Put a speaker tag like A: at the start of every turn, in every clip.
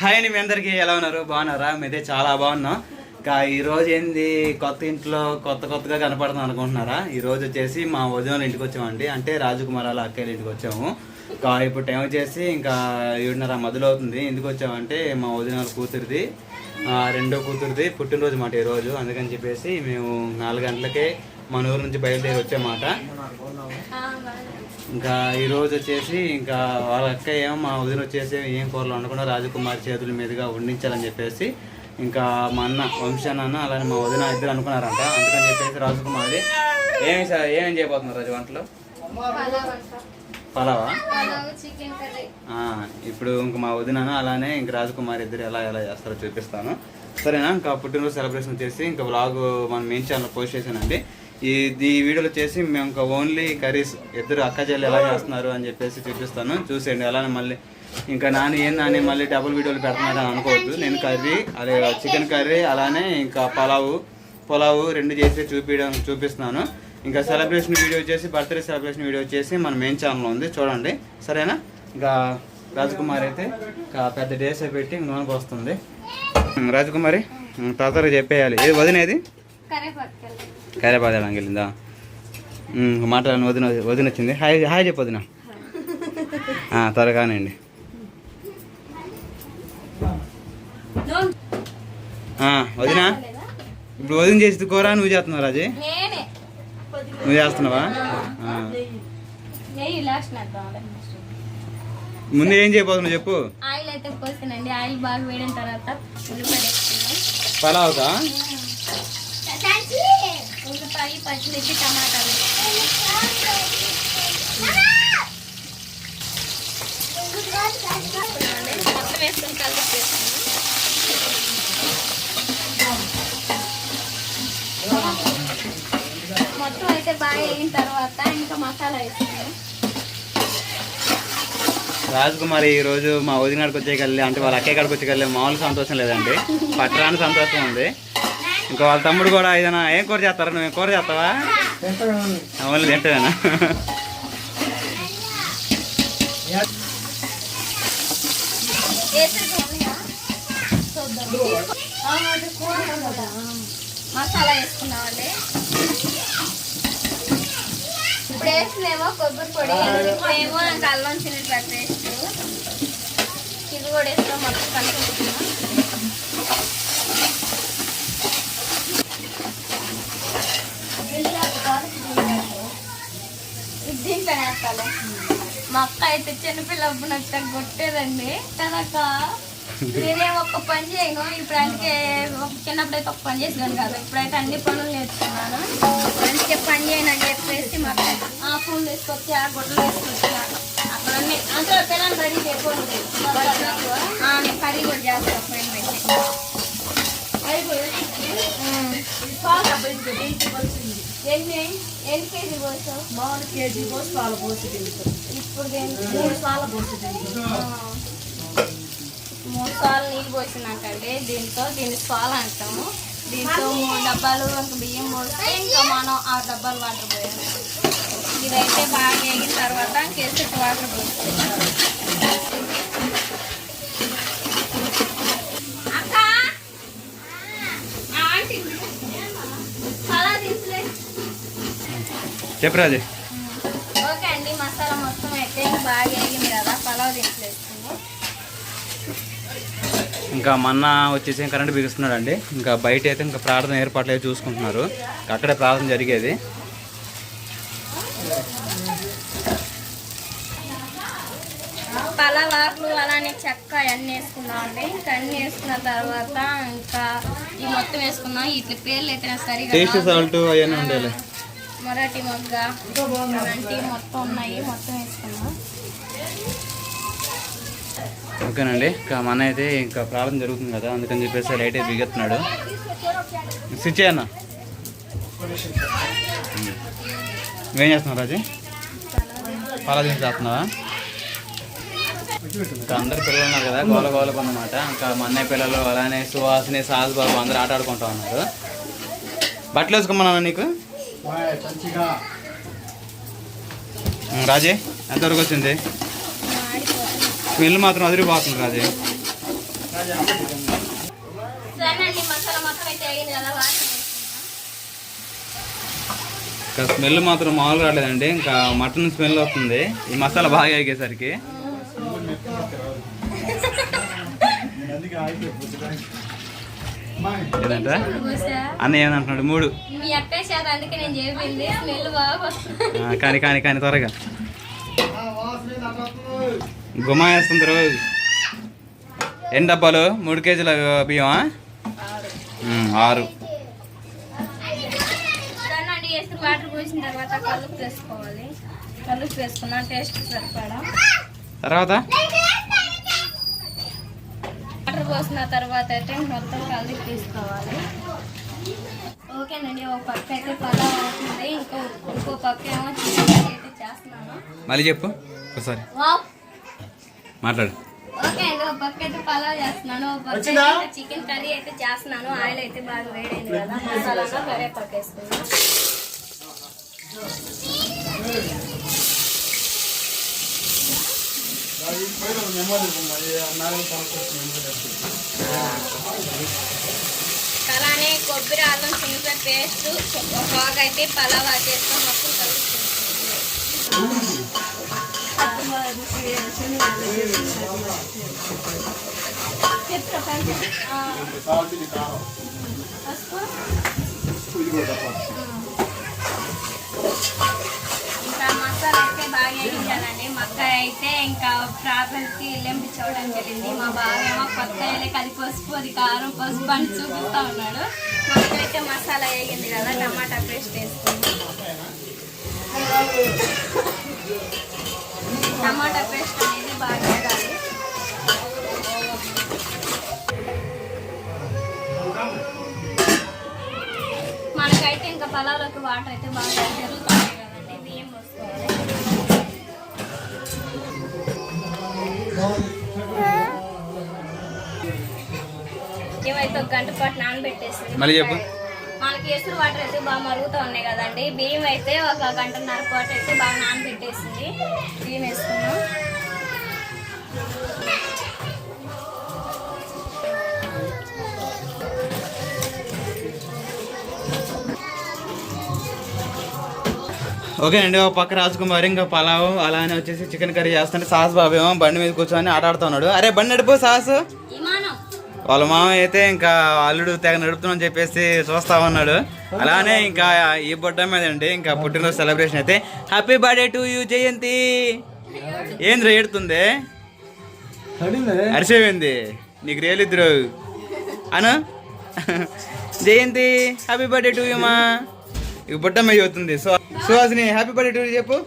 A: Hi అండి మీ అందరికీ. ఎలా ఉన్నారు? బాగున్నారా? మీదే చాలా బాగున్నాం. ఇంకా ఈరోజు ఏంది? కొత్త ఇంట్లో కొత్త కొత్తగా కనపడుతుంది అనుకుంటున్నారా? ఈ రోజు వచ్చేసి మా వదిన ఇంటికి వచ్చామండి. అంటే రాజకుమార్ వాళ్ళ అక్కయ్య ఇంటికి వచ్చాము. ఇంకా ఇప్పుడు టైం వచ్చేసి ఇంకా ఏడున్నర మొదలు అవుతుంది. ఎందుకు వచ్చామంటే మా వదిన వాళ్ళ కూతురిది రెండో కూతురిది పుట్టినరోజు మాట ఈ రోజు. అందుకని చెప్పేసి మేము నాలుగు గంటలకే మన ఊరు నుంచి బయలుదేరి వచ్చామాట ఇంకా ఈ రోజు వచ్చేసి ఇంకా వాళ్ళ అక్క ఏమో మా వదిన వచ్చేసి ఏం కూరలు వండకుండా రాజకుమారి చేతుల మీదుగా వండించాలని చెప్పేసి ఇంకా మా అన్న వంశాన్ అన్న అలానే మా వదిన ఇద్దరు అనుకున్నారంట. అందుకని చెప్పేసి రాజకుమారి ఏమి స- ఏమేం చేయబోతున్నారు రాజు వంటలో? పలావా? ఇప్పుడు ఇంక మా వదిన అలానే ఇంక రాజకుమారి ఇద్దరు ఎలా ఎలా చేస్తారో చూపిస్తాను. సరేనా? ఇంకా పుట్టినరోజు సెలబ్రేషన్ వచ్చేసి ఇంకా వ్లాగ్ మన మెయిన్ ఛానల్ పోస్ట్ చేశానండి. ఈ ఈ వీడియోలో చేసి మేము ఇంకా ఓన్లీ కర్రీస్ ఇద్దరు అక్క చెల్లి ఎలా చేస్తున్నారు అని చెప్పేసి చూపిస్తాను. చూసేయండి అలానే మళ్ళీ ఇంకా నాని ఏం నాని మళ్ళీ డబుల్ వీడియోలు పెడుతున్నారని అనుకోవద్దు. నేను కర్రీ అదే చికెన్ కర్రీ అలానే ఇంకా పలావు పులావు రెండు చేసి చూపించడం చూపిస్తున్నాను. ఇంకా సెలబ్రేషన్ వీడియో చేసి బర్త్డే సెలబ్రేషన్ వీడియో చేసి మన మెయిన్ ఛానల్ ఉంది. చూడండి సరేనా? ఇంకా రాజకుమారి అయితే ఇంకా పెద్ద డేస్ పెట్టి నూనెకి వస్తుంది. రాజకుమారి తాతగా చెప్పేయాలి. ఏది వదినేది?
B: కరేపాకు.
A: కరేపాదడానికి వెళ్ళిందా మాట్లాడిన వదిన వదిన వచ్చింది హాయ్ హాయ్ చెప్పు వదిన. త్వరగానండి వదిన ఇప్పుడు వదిన చేసి కూర నువ్వు చేస్తున్నావు రాజీ? నువ్వు చేస్తున్నావా? ముందు ఏం చేయబోతున్నావు చెప్పు.
B: ఆయిల్ అయితే పోస్తానండి. ఆయిల్ బాగా వేడిన తర్వాత ఉల్లిపాయ వేసుకున్నాం
A: పలావుకా?
B: ఉల్లిపాయ పచ్చిమిర్చి టమాటాలు మొత్తం వేసుకుని కలిపి మొత్తం అయితే బాగా అయిన తర్వాత ఇంకా మసాలా వేసుకున్నాం
A: రాజకుమారి ఈ రోజు మా వదిన కాడికి వచ్చేకెళ్ళి అంటే వాళ్ళ అక్కయ్య కాడికి వచ్చేకెళ్ళి మామూలు సంతోషం లేదండి. పట్టరాని సంతోషం ఉంది. ఇంకా వాళ్ళ తమ్ముడు కూడా ఏదైనా ఏం కూర చేస్తారా? నువ్వు ఏం కూర చేస్తావా? అవును తింటావేనా?
B: మసాలా వేసుకున్నామండి. ఇప్పుడు వేసినేమో కొబ్బరి పొడి ఇప్పుడేమో ఇంకా అల్లం చిన్నట్టు పేస్ట్. ఇది కూడా వేస్తాం మొత్తం కలుపుకుంటున్నాం దీంట్లో వేస్తాను మా అక్క అయితే చిన్నపిల్ల అప్పుడంతా కొట్టేదండి. కనుక నేనే ఒక్క పని చేయను. ఇప్పుడు అందుకే ఒక చిన్నప్పుడు అయితే ఒక పని చేసాను కాదు. ఇప్పుడైతే అన్ని పనులు నేర్చుకున్నాను. అందుకే పని చేయను అని చెప్పేసి మా అక్క ఆ ఫోన్ తీసుకొచ్చి ఆ గుడ్డలు తీసుకొచ్చి అక్కడ అన్ని అందులో పిల్లలు రెడీ చేయకూడదు. కర్రీ కూడా చేస్తాను ఫ్రెండ్ పెట్టి ఎన్ని కేజీ పోసావు?
C: కేజీ పోసి పాల పోసి తింటాం.
B: ఇప్పుడు దేనికి?
C: మూడు సార్లు పోసి తింటాం.
B: మూడు సార్లు నీళ్ళు పోసినాకండి. దీంతో దీన్ని స్వాల్ అంటాము. దీంతో మూడు డబ్బాలు ఒక బియ్యం పోస్తే ఇంకా మనం ఆ డబ్బాలు వాటర్ పోయాలి. ఇదైతే బాగా వేగిన తర్వాత కేసెట్ వాటర్ పోస్తాం అక్క ఆంటీ అలా తీసులే
A: చెప్పు రాజు
B: ఓకే అండి మసాలా మొత్తం అయితే బాగా వేగింది కదా పలావ్
A: ఇంకా మొన్న వచ్చేసి కరెంట్ బిగుస్తున్నాడు అండి ఇంకా బయట అయితే ఇంకా ప్రార్థన ఏర్పాట్లు అయితే చూసుకుంటున్నారు. అక్కడే ప్రార్థన జరిగేది.
B: పలావ్ ఆకులు అలానే చెక్క అన్నీ వేసుకున్నామండి ఇంకా అన్నీ వేసుకున్న తర్వాత ఇంకా ఈ మొత్తం వేసుకున్నాం ఇట్ల పేర్లు అయితే సరిగా
A: టేస్ట్. సాల్ట్ అవన్నీ ఉండాలి.
B: మరాఠీ మొగ్గ అలాంటివి మొత్తం ఉన్నాయి. మొత్తం వేసుకున్నాం.
A: ఓకేనండి. ఇంకా మన అయితే ఇంకా ప్రాబ్లం జరుగుతుంది కదా అందుకని చెప్పేసి లైట్ అయితే బిగుతున్నాడు. స్విచ్ అన్న ఏం చేస్తున్నావు రాజీ? పాలా తీసి చేస్తున్నావా ఇంకా అందరు పిల్లలు ఉన్నారు కదా గోల గోలకు అన్నమాట ఇంకా మా అన్నయ్య పిల్లలు అలానే సువాసిని సాహస్ బాబు అందరూ ఆట ఆడుకుంటా ఉన్నారు. బట్టలు వేసుకోమన్నా నీకు? రాజే ఎంతవరకు వచ్చింది? స్మెల్ మాత్రం అదిరిపోతుంది రాజే. ఇంకా స్మెల్ మాత్రం మామూలు రాలేదండి ఇంకా మటన్ స్మెల్ వస్తుంది. ఈ మసాలా బాగా ఎగేసరికి.
B: వేసుకున్నా
A: అన్న ఏమంటున్నాడు మూడు. కానీ కానీ కానీ త్వరగా. గుమా వేస్తుంది రోజు. ఎన్ని డబ్బాలు? మూడు కేజీల బియ్యమా? ఆరు.
B: తర్వాత కలుపు వేసుకోవాలి కలుపు వేసుకున్నా టేస్ట్ సరిపడా
A: తర్వాత
B: వాటర్ పోసిన తర్వాత అయితే మొత్తం కలిపి తీసుకోవాలి. ఓకేనండి ఒక పక్క అయితే పలావ్ అవుతుంది. ఇంకో ఇంకో పక్క ఏమో చికెన్ కర్రీ అయితే చేస్తున్నాను.
A: మళ్ళీ చెప్పు ఒకసారి.
B: వావ్.
A: మాట్లాడు.
B: ఓకే అండి ఒక పక్క అయితే పలావ్ చేస్తున్నాను. ఒక పక్క అయితే చికెన్ కర్రీ అయితే చేస్తున్నాను. ఆయిల్ అయితే బాగా వేడైంది కదా మసాలాగా కరివేపాకు వేసుకున్నాను అలానే కొబ్బరి అల్లం చిన్నపాయ పేస్ట్ బాగా అయితే పలావ్ చేసుకొని మొత్తం కలుపుకుంటుంది చెప్తా ఇంకా మసాలా అయితే బాగా అక్క అయితే ఇంకా ప్రాపర్కి లెంపి చూడడానికి జరిగింది మా బాగా ఏమో కొత్త అది పసుపు అది కారం పసుపు అని చూపిస్తూ ఉన్నాడు. మనకైతే మసాలా వేగింది కదా టమాటా పేస్ట్ వేసుకుంది. టమాటా పేస్ట్ అనేది బాగా మనకైతే ఇంకా పొలాలకు వాటర్ అయితే బాగా ఏమైతే ఒక గంట పాటు నానబెట్టేసింది
A: మళ్ళీ చెప్పు.
B: మనకి ఎసురు వాటర్ అయితే బాగా మరుగుతూ ఉన్నాయి కదండి. బియ్యం అయితే ఒక గంటన్నర పాటు అయితే బాగా నానబెట్టేసింది. బియ్యం వేసుకున్నాం
A: ఓకే అండి ఒక పక్క రాజకుమారి ఇంకా పలావ్ అలానే వచ్చేసి చికెన్ కర్రీ చేస్తుంటే సాస్ బాబు ఏమో బండి మీద కూర్చొని ఆట ఆడుతున్నాడు అరే బండి నడిపో సాస్. వాళ్ళ మామ అయితే ఇంకా అల్లుడు తెగ నడుపుతున్నాని చెప్పేసి చూస్తా ఉన్నాడు. అలానే ఇంకా ఈ బొట్ట మీద అండి ఇంకా పుట్టినరోజు సెలబ్రేషన్ అయితే. Happy birthday to you Jayanthi. ఏంద్ర ఏడుతుంది? అరిసేవింది? నీకు రేలిద్దరు అను? Jayanthi happy birthday to you మా. ఇక బుట్ట మీద చెబుతుంది so Suhasini happy birthday to చెప్పు.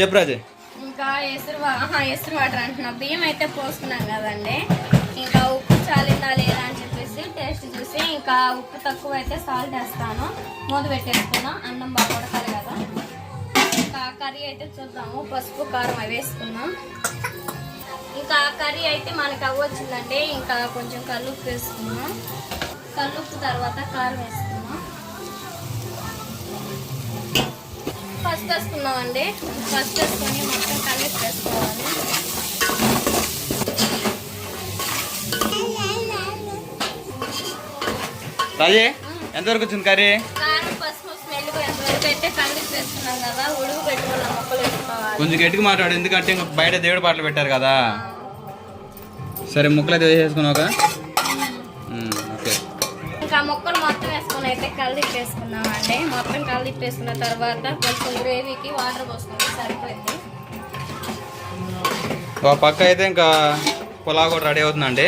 A: చెప్పు రాజు.
B: ఇంకా ఎసురు వాటర్ అంటున్నా. బియ్యం అయితే పోసుకున్నాం కదండి. చాలిందా లేదా అని చెప్పేసి టేస్ట్ చూసి ఇంకా ఉప్పు తక్కువ అయితే సాల్ట్ వేస్తాను. మూత పెట్టేసుకున్నాం. అన్నం బాగా ఉడకాలి కదా. ఇంకా కర్రీ అయితే చూద్దాము. పసుపు కారం అవి వేసుకున్నాం ఇంకా కర్రీ అయితే మనకు అవ్వచ్చిందండి ఇంకా కొంచెం కల్లుప్పు వేసుకున్నాం కల్లుప్పు తర్వాత కారం వేసుకున్నాం ఫస్ట్ వేసుకున్నామండి ఫస్ట్ వేసుకొని మొత్తం కలిపి వేసుకోవాలి.
A: రాజే ఎంతవరకు వచ్చింది కర్రీ? కొంచెం గట్టిగా మాట్లాడు ఎందుకంటే ఇంకా బయట దేవుడి పాటలు పెట్టారు కదా. సరే ముక్కలు అయితే వేసేసుకున్నాక ఓకే.
B: ఇంకా మొక్కలు మొత్తం వేసుకొని అయితే వేసుకున్నామండి మొత్తం కలిపి వేసుకున్న తర్వాత కొంచెం గ్రేవీకి వాటర్ పోసుకుంటే సరిపోయింది.
A: పక్క అయితే ఇంకా పులావ్ కూడా రెడీ అవుతుందండి.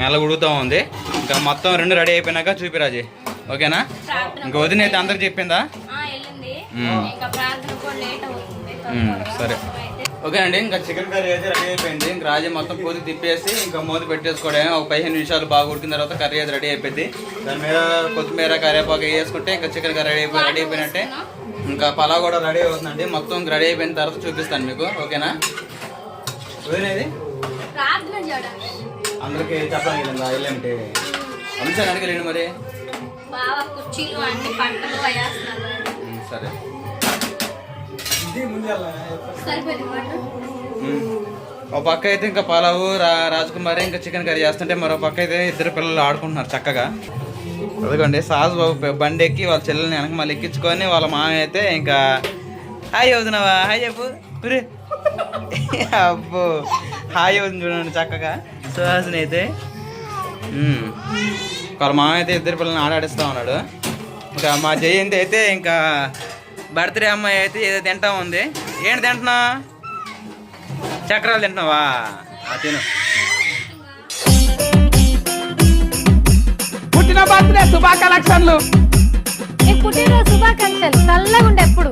A: మెల్ల ఉడుగుతూ ఉంది. ఇంకా మొత్తం రెండు రెడీ అయిపోయినాక చూపిరాజీ ఓకేనా? ఇంకా వదిన అయితే అందరికి చెప్పిందా. సరే. ఓకే అండి ఇంకా చికెన్ కర్రీ అయితే రెడీ అయిపోయింది. ఇంకా రాజీ మొత్తం పూర్తి తిప్పేసి ఇంకా మూత పెట్టేసుకోవడం ఒక పదిహేను నిమిషాలు బాగా ఉడికిన తర్వాత కర్రీ అయితే రెడీ అయిపోయింది. దాని మీద కొత్తిమీర కరివేపాకు వేసుకుంటే ఇంకా చికెన్ కర్రీ రెడీ అయిపోయి రెడీ అయిపోయినట్టే. ఇంకా పలావ్ కూడా రెడీ అవుతుందండి. మొత్తం రెడీ అయిపోయిన తర్వాత చూపిస్తాను మీకు. ఓకేనా? అందరికి చెప్పడానికి వెళ్ళిందా వెళ్ళంటే అంశాన్ని అడగలేండి మరి?
B: కుర్చీలు పంటలు
A: సరే. ఒక పక్క అయితే ఇంకా పలావు రా రాజకుమారి ఇంకా చికెన్ కర్రీ చేస్తుంటే మరో పక్క అయితే ఇద్దరు పిల్లలు ఆడుకుంటున్నారు చక్కగా. అదిగోండి సాజు బాబు బండి ఎక్కి వాళ్ళ చెల్లెల్ని వెనక మళ్ళీ ఎక్కించుకొని వాళ్ళ మామయ్య అయితే ఇంకా హాయ్ అవుతున్నావా హాయ్ చెప్పు కురే అబ్బో హాయ్ అవుతుంది చూడండి చక్కగా సుహాసిని అయితే. వాళ్ళ మామయ్య అయితే ఇద్దరు పిల్లల్ని ఆడాడిస్తూ ఉన్నాడు. ఇంకా మా జయంతి అయితే ఇంకా బర్త్డే అమ్మాయి అయితే ఏదో తింటా ఉంది. ఏంటి తింటున్నా? చక్రాలు తింటున్నావా? ఆ, తిను. పుట్టిన బర్త్డే శుభాకాంక్షలు.
B: పుట్టినరోజు శుభాకాంక్షలు చల్లగా ఉండే ఎప్పుడు